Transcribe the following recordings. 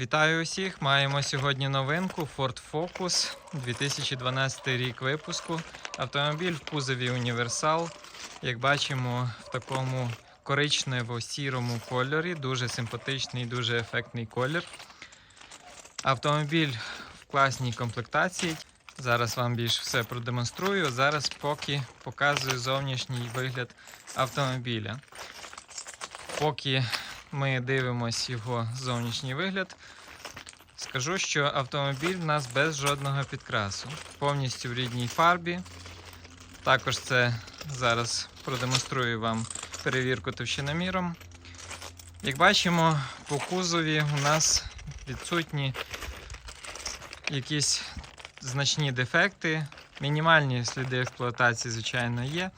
Вітаю усіх! Маємо сьогодні новинку Ford Focus 2012 рік випуску. Автомобіль в кузові універсал. Як бачимо, в такому коричнево-сірому кольорі. Дуже симпатичний, дуже ефектний колір. Автомобіль в класній комплектації. Зараз вам більш все продемонструю. Зараз поки показую зовнішній вигляд автомобіля. Поки ми дивимося його зовнішній вигляд. Скажу, що автомобіль в нас без жодного підкрасу, повністю в рідній фарбі. Також це зараз продемонструю вам перевірку товщиноміром. Як бачимо, по кузові у нас відсутні якісь значні дефекти. Мінімальні сліди експлуатації, звичайно, є.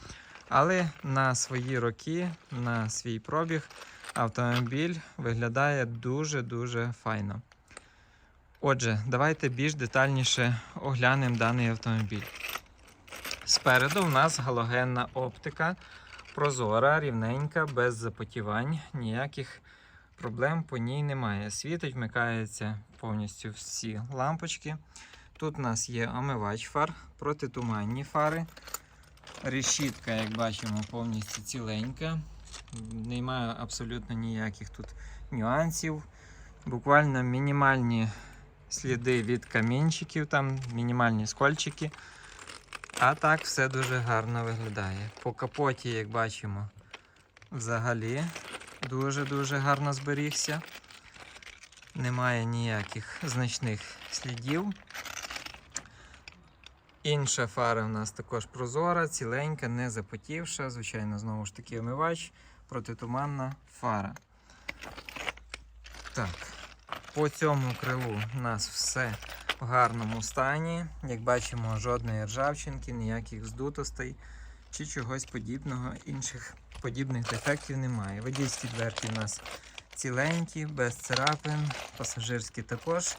Але на свої роки, на свій пробіг, автомобіль виглядає дуже-дуже файно. Отже, давайте більш детальніше оглянемо даний автомобіль. Спереду в нас галогенна оптика, прозора, рівненька, без запотівань, ніяких проблем по ній немає. Світить, вмикаються повністю всі лампочки. Тут у нас є омивач фар, протитуманні фари. Решітка, як бачимо, повністю ціленька. Немає абсолютно ніяких тут нюансів. Буквально мінімальні сліди від камінчиків, там мінімальні скольчики. А так все дуже гарно виглядає. По капоті, як бачимо, взагалі дуже-дуже гарно зберігся. Немає ніяких значних слідів. Інша фара у нас також прозора, ціленька, не запотівша. Звичайно, знову ж таки омивач, протитуманна фара. Так, по цьому крилу у нас все в гарному стані. Як бачимо, жодної ржавчинки, ніяких здутостей чи чогось подібного. Інших подібних дефектів немає. Водійські дверки у нас ціленькі, без царапин, пасажирські також.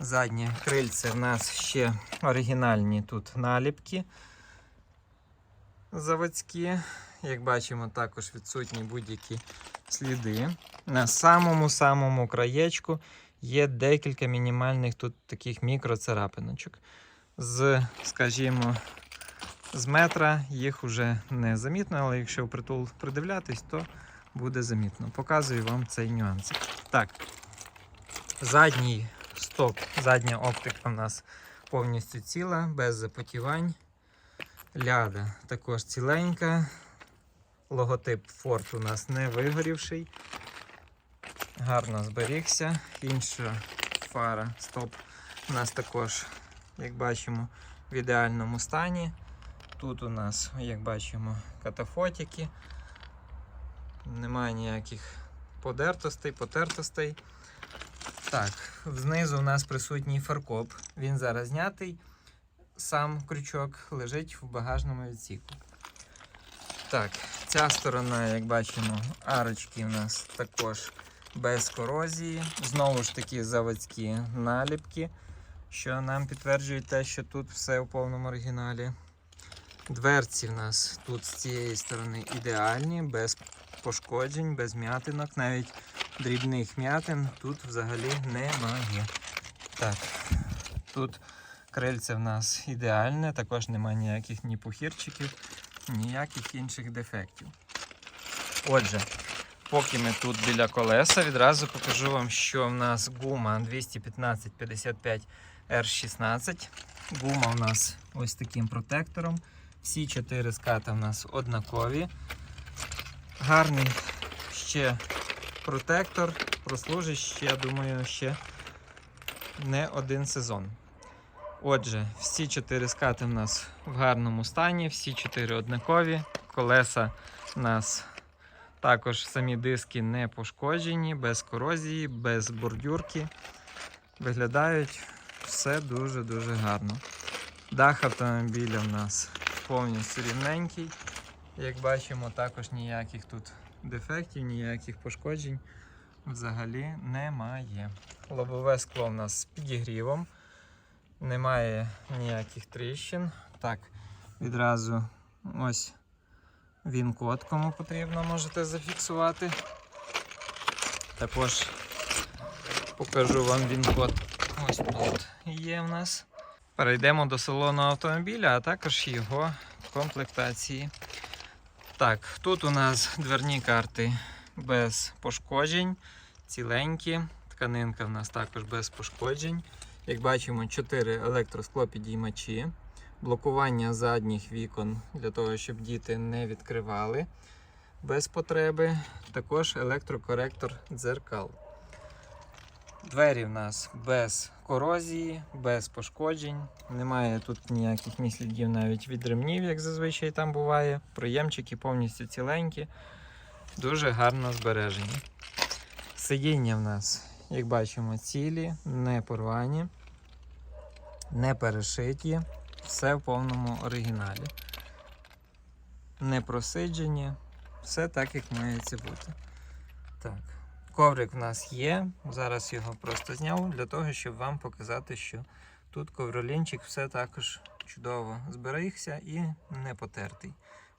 Заднє крильце в нас ще оригінальні тут наліпки заводські. Як бачимо, також відсутні будь-які сліди. На самому-самому краєчку є декілька мінімальних тут таких мікроцарапиночок. З, скажімо, з метра їх вже не замітно, але якщо впритул придивлятись, то буде замітно. Показую вам цей нюанс. Так, задній стоп, задня оптика у нас повністю ціла, без запотівань. Ляда також ціленька. Логотип Ford у нас не вигорівший. Гарно зберігся. Інша фара стоп у нас також, як бачимо, в ідеальному стані. Тут у нас, як бачимо, катафотики. Немає ніяких подертостей, потертостей. Так, знизу у нас присутній фаркоп. Він зараз знятий. Сам крючок лежить в багажному відсіку. Так, ця сторона, як бачимо, арочки у нас також без корозії. Знову ж таки, заводські наліпки, що нам підтверджують те, що тут все у повному оригіналі. Дверці в нас тут з цієї сторони ідеальні, без пошкоджень, без м'ятинок, навіть дрібних м'ятин тут взагалі немає. Так, тут крильце в нас ідеальне, також немає ніяких ні пухірчиків, ніяких інших дефектів. Отже, поки ми тут біля колеса, відразу покажу вам, що в нас гума 215-55 R16. Гума у нас ось таким протектором. Всі чотири скати у нас однакові. Гарний ще протектор прослужить ще, я думаю, ще не один сезон. Отже, всі чотири скати в нас в гарному стані, всі чотири однакові. Колеса у нас також самі диски не пошкоджені, без корозії, без бордюрки. Виглядають все дуже-дуже гарно. Дах автомобіля в нас повністю рівненький. Як бачимо, також ніяких тут дефектів, ніяких пошкоджень взагалі немає. Лобове скло в нас з підігрівом, немає ніяких тріщин. Так, відразу ось він код, кому потрібно, можете зафіксувати. Також Покажу вам він код. Ось тут є в нас. Перейдемо до салону автомобіля, а також його комплектації. Так, тут у нас дверні карти без пошкоджень, ціленькі. Тканинка в нас також без пошкоджень. Як бачимо, 4 електросклопідіймачі, блокування задніх вікон для того, щоб діти не відкривали без потреби. Також електрокоректор дзеркал. Двері в нас без корозії, без пошкоджень. Немає тут ніяких ні слідів навіть від ремнів, як зазвичай там буває. Проємчики повністю ціленькі, дуже гарно збережені. Сидіння в нас, як бачимо, цілі, не порвані, не перешиті, все в повному оригіналі. Не просиджені, все так, як має це бути. Так. Коврик в нас є. Зараз його просто зняв для того, щоб вам показати, що тут ковролінчик все також чудово зберігся і не потертий.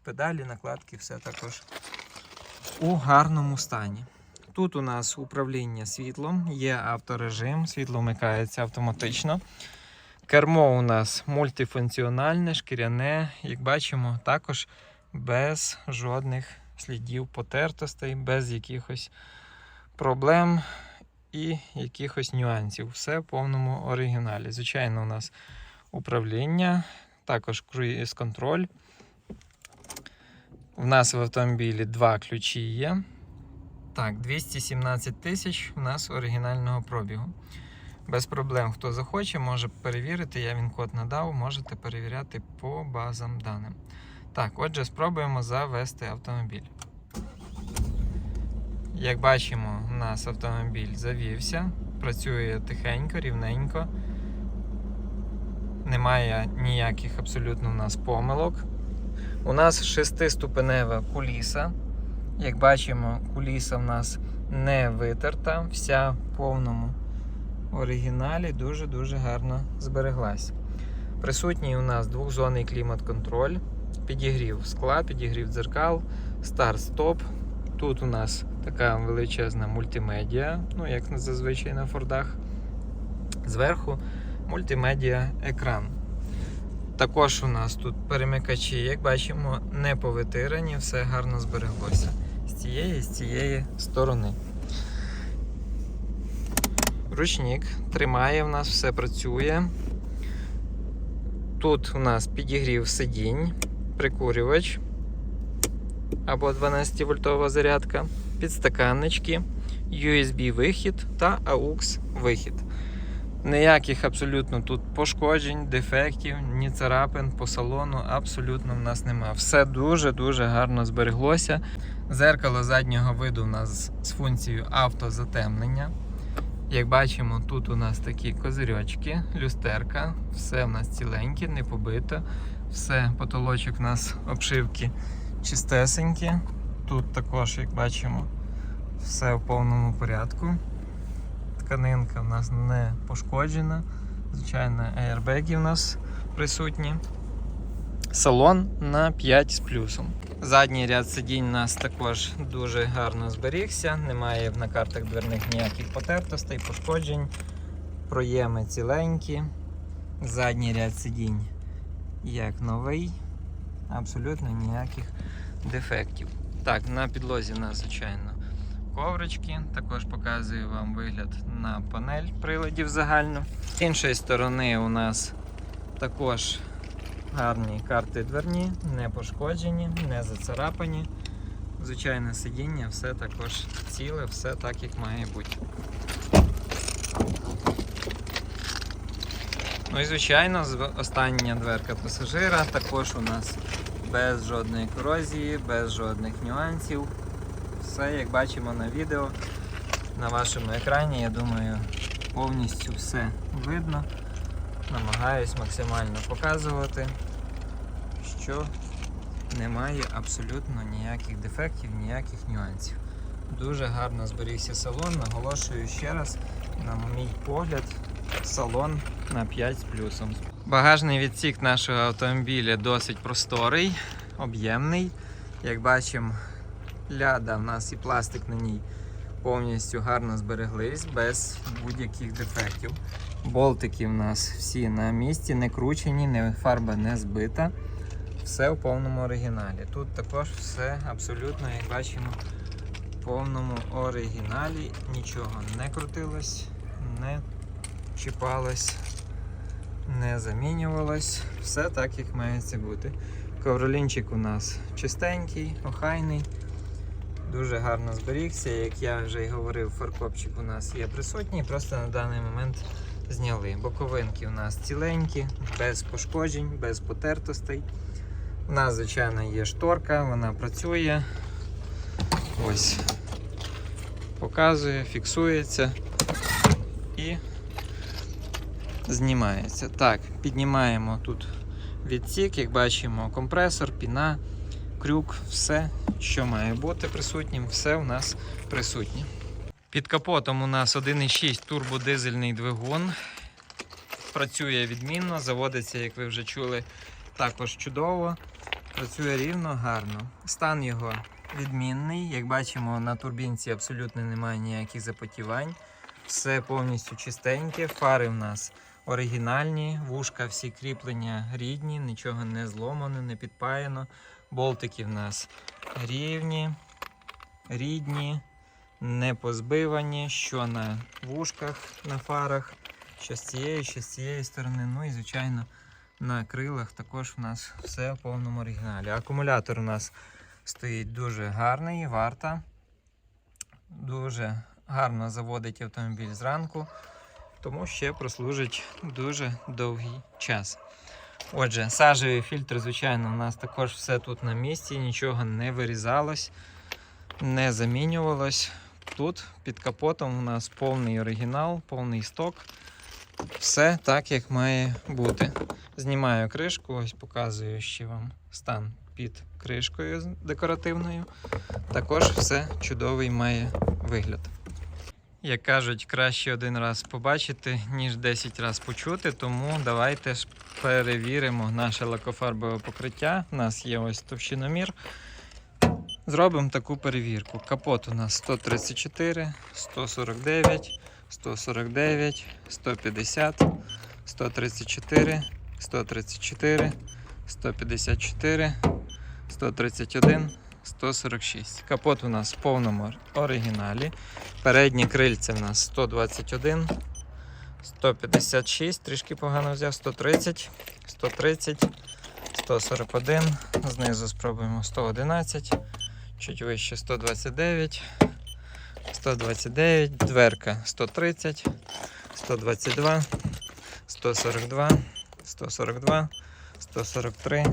Педалі, накладки, все також у гарному стані. Тут у нас управління світлом, є авторежим, світло вмикається автоматично. Кермо у нас мультифункціональне, шкіряне, як бачимо, також без жодних слідів потертостей, без якихось проблем і якихось нюансів. Все в повному оригіналі. Звичайно, у нас управління, також круїз контроль. У нас в автомобілі два ключі є. Так, 217 тисяч у нас оригінального пробігу. Без проблем, хто захоче, може перевірити. Я він код надав, можете перевіряти по базам даним. Так, отже, спробуємо завести автомобіль. Як бачимо, у нас автомобіль завівся, працює тихенько, рівненько. Немає ніяких абсолютно у нас помилок. У нас шестиступенева куліса. Як бачимо, куліса в нас не витерта, вся в повному оригіналі дуже-дуже гарно збереглась. Присутній у нас двохзонний клімат-контроль, підігрів скла, підігрів дзеркал, старт-стоп. Тут у нас така величезна мультимедіа, ну як зазвичай на фордах. Зверху мультимедіа екран. Також у нас тут перемикачі, як бачимо, не повитирані, все гарно збереглося з цієї з цієї сторони. Ручник тримає, в нас все працює. Тут у нас підігрів сидінь, прикурювач або 12 вольтова зарядка, підстаканнички, USB-вихід та AUX-вихід. Ніяких абсолютно тут пошкоджень, дефектів, ні царапин по салону абсолютно в нас немає. Все дуже-дуже гарно збереглося. Зеркало заднього виду у нас з функцією автозатемнення. Як бачимо, тут у нас такі козирьочки, люстерка, все в нас ціленьке, не побито. Все, потолочок у нас обшивки чистесенькі. Тут також, як бачимо, все в повному порядку. Тканинка в нас не пошкоджена. Звичайно, аербеги в нас присутні. Салон на 5 з плюсом. Задній ряд сидінь у нас також дуже гарно зберігся. Немає на картах дверних ніяких потертостей, пошкоджень. Проєми ціленькі. Задній ряд сидінь як новий. Абсолютно ніяких дефектів. Так, на підлозі у нас, звичайно, коврички. Також показую вам вигляд на панель приладів загально. З іншої сторони у нас також гарні карти дверні, не пошкоджені, не зацарапані. Звичайне сидіння, все також ціле, все так, як має бути. Ну і звичайно, остання дверка пасажира також у нас без жодної корозії, без жодних нюансів. Все, як бачимо на відео, на вашому екрані, я думаю, повністю все видно. Намагаюсь максимально показувати, що немає абсолютно ніяких дефектів, ніяких нюансів. Дуже гарно зберігся салон, наголошую ще раз, на мій погляд, салон на 5 з плюсом. Багажний відсік нашого автомобіля досить просторий, об'ємний. Як бачимо, ляда в нас і пластик на ній повністю гарно збереглись, без будь-яких дефектів. Болтики в нас всі на місці, не кручені, не, фарба не збита. Все в повному оригіналі. Тут також все абсолютно, як бачимо, в повному оригіналі. Нічого не крутилось, не чіпалось, не замінювалось. Все так, як має це бути. Ковролінчик у нас чистенький, охайний. Дуже гарно зберігся. Як я вже й говорив, фаркопчик у нас є присутній, просто на даний момент зняли. Боковинки у нас ціленькі, без пошкоджень, без потертостей. У нас, звичайно, є шторка, вона працює. Ось. Показує, фіксується і знімається. Так, піднімаємо тут відсік, як бачимо, компресор, піна, крюк, все, що має бути присутнім, все у нас присутнє. Під капотом у нас 1,6 турбодизельний двигун. Працює відмінно, заводиться, як ви вже чули, також чудово. Працює рівно, гарно. Стан його відмінний. Як бачимо, на турбінці абсолютно немає ніяких запотівань. Все повністю чистеньке. Фари в нас оригінальні, вушка, всі кріплення рідні, нічого не зломано, не підпаяно. Болтики в нас рівні, рідні, не позбивані, що на вушках, на фарах, що з цієї, що з цієї сторони. Ну і, звичайно, на крилах також в нас все в повному оригіналі. Акумулятор у нас стоїть дуже гарний, варта. Дуже гарно заводить автомобіль зранку, тому ще прослужить дуже довгий час. Отже, сажевий фільтр, звичайно, у нас також все тут на місці, нічого не вирізалось, не замінювалось. Тут під капотом у нас повний оригінал, повний сток. Все так, як має бути. Знімаю кришку, ось показую ще вам стан під кришкою декоративною. Також все чудовий має вигляд. Як кажуть, краще один раз побачити, ніж 10 разів почути, тому давайте ж перевіримо наше лакофарбове покриття. У нас є ось товщиномір. Зробимо таку перевірку. Капот у нас 134, 149, 149, 150, 134, 134, 154, 131, 146. Капот у нас в повному оригіналі. Передні крильця у нас 121, 156, трішки погано взяв, 130, 130, 141. Знизу спробуємо 111, чуть вище 129, 129, дверка 130, 122, 142, 142, 143,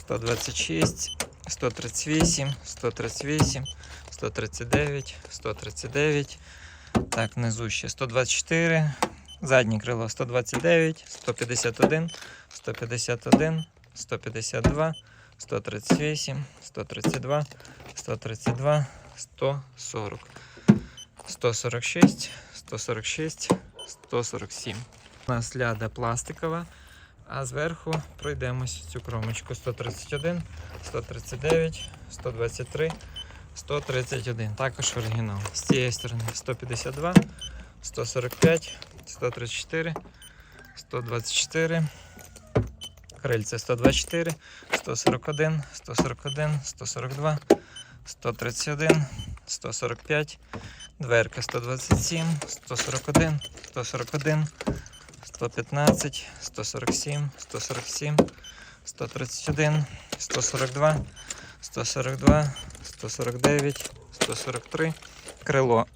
126, 138, 138, 139, 139. Так, внизу ще 124. Заднє крило 129, 151, 151, 152, 138, 132, 132, 140, 146, 146, 147. У нас ляда пластикова, а зверху пройдемось цю кромочку 131, 139, 123, 131. Також оригінал. З цієї сторони 152, 145, 134, 124. Крильце 124, 141, 141, 142, 131, 145, дверка 127, 141, 141, 115, 147, 147, 131, 142, 142, 149, 143, крило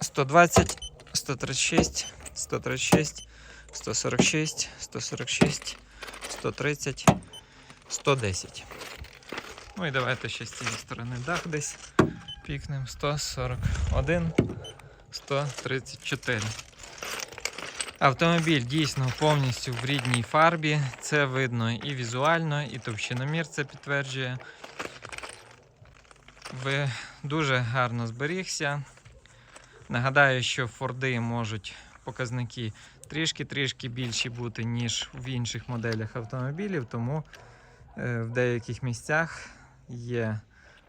120, 136, 136, 146, 146, 130, 110. Ну і давайте ще з цієї сторони дах десь пікнемо 141, 134. Автомобіль дійсно повністю в рідній фарбі. Це видно і візуально, і товщиномір це підтверджує. Ви дуже гарно зберігся. Нагадаю, що Форди можуть показники трішки-трішки більші бути, ніж в інших моделях автомобілів, тому е, в деяких місцях є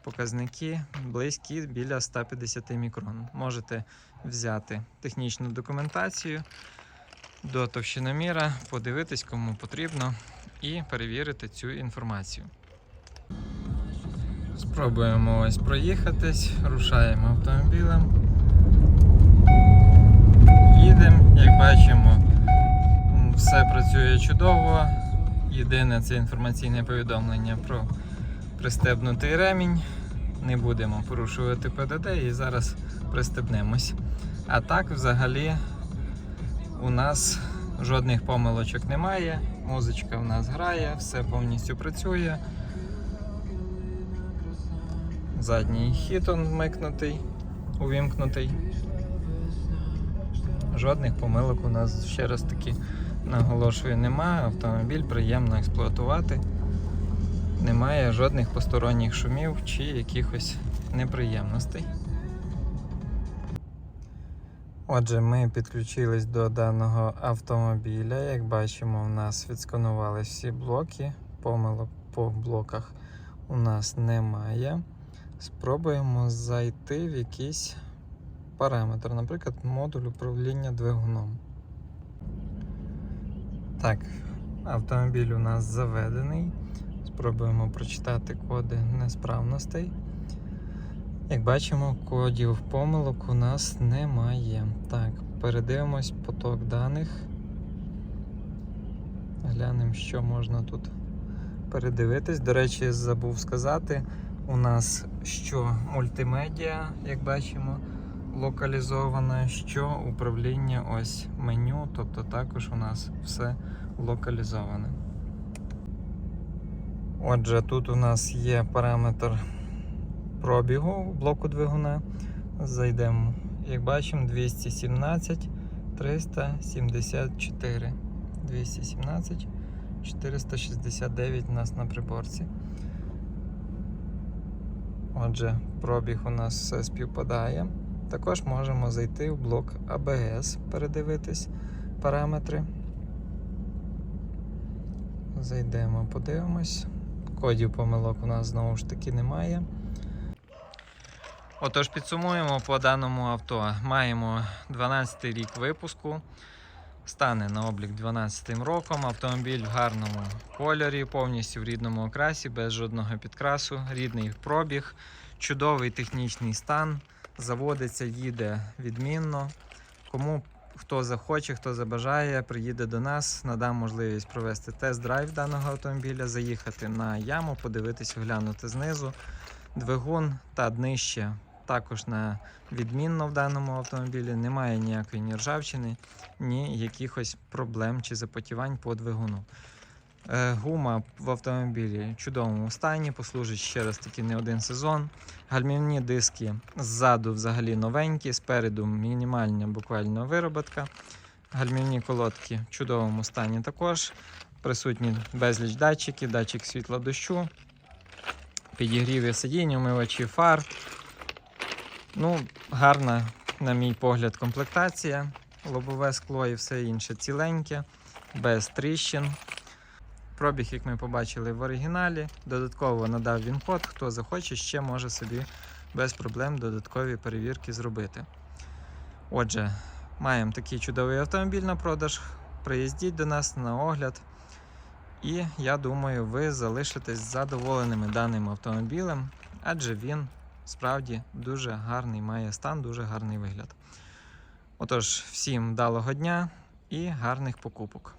показники близькі біля 150 мікрон. Можете взяти технічну документацію до товщиноміра, подивитись, кому потрібно, і перевірити цю інформацію. Спробуємо ось проїхатись, рушаємо автомобілем. Їдемо, як бачимо, все працює чудово. Єдине це інформаційне повідомлення про пристебнутий ремінь. Не будемо порушувати ПДД і зараз пристебнемось. А так, взагалі, у нас жодних помилочок немає. Музичка в нас грає, все повністю працює. Задній хід вмикнутий, увімкнутий. Жодних помилок у нас ще раз таки наголошую, немає. Автомобіль приємно експлуатувати. Немає жодних посторонніх шумів чи якихось неприємностей. Отже, ми підключились до даного автомобіля. Як бачимо, у нас відсканували всі блоки. Помилок по блоках у нас немає. Спробуємо зайти в якийсь параметр, наприклад, модуль управління двигуном. Так, автомобіль у нас заведений. Спробуємо прочитати коди несправностей. Як бачимо, кодів помилок у нас немає. Так, передивимось поток даних. Глянемо, що можна тут передивитись. До речі, забув сказати, у нас що мультимедіа, як бачимо, локалізована, що управління ось меню, тобто також у нас все локалізоване. Отже, тут у нас є параметр пробігу блоку двигуна. Зайдемо, як бачимо, 217 374. 217 469 у нас на приборці. Отже, пробіг у нас все співпадає. Також можемо зайти в блок ABS, передивитись параметри. Зайдемо, подивимось. Кодів помилок у нас знову ж таки немає. Отож, підсумуємо по даному авто. Маємо 12 рік випуску. Стане на облік 12 роком. Автомобіль в гарному кольорі, повністю в рідному окрасі, без жодного підкрасу, рідний пробіг, чудовий технічний стан. Заводиться, їде відмінно. Кому хто захоче, хто забажає, приїде до нас, надам можливість провести тест-драйв даного автомобіля, заїхати на яму, подивитись, оглянути знизу. Двигун та днище також на відмінно в даному автомобілі. Немає ніякої ні ржавчини, ні якихось проблем чи запотівань по двигуну. Е, Гума в автомобілі в чудовому стані, послужить ще раз таки не один сезон. Гальмівні диски ззаду взагалі новенькі, спереду мінімальна буквально вироботка. Гальмівні колодки в чудовому стані також. Присутні безліч датчиків, датчик світла дощу, підігріви сидінь, умивачі фар. Ну, гарна, на мій погляд, комплектація. Лобове скло і все інше ціленьке, без тріщин. Пробіг, як ми побачили в оригіналі. Додатково надав він код. Хто захоче, ще може собі без проблем додаткові перевірки зробити. Отже, маємо такий чудовий автомобіль на продаж. Приїздіть до нас на огляд. І я думаю, ви залишитесь задоволеними даним автомобілем, адже він справді дуже гарний має стан, дуже гарний вигляд. Отож, всім вдалого дня і гарних покупок.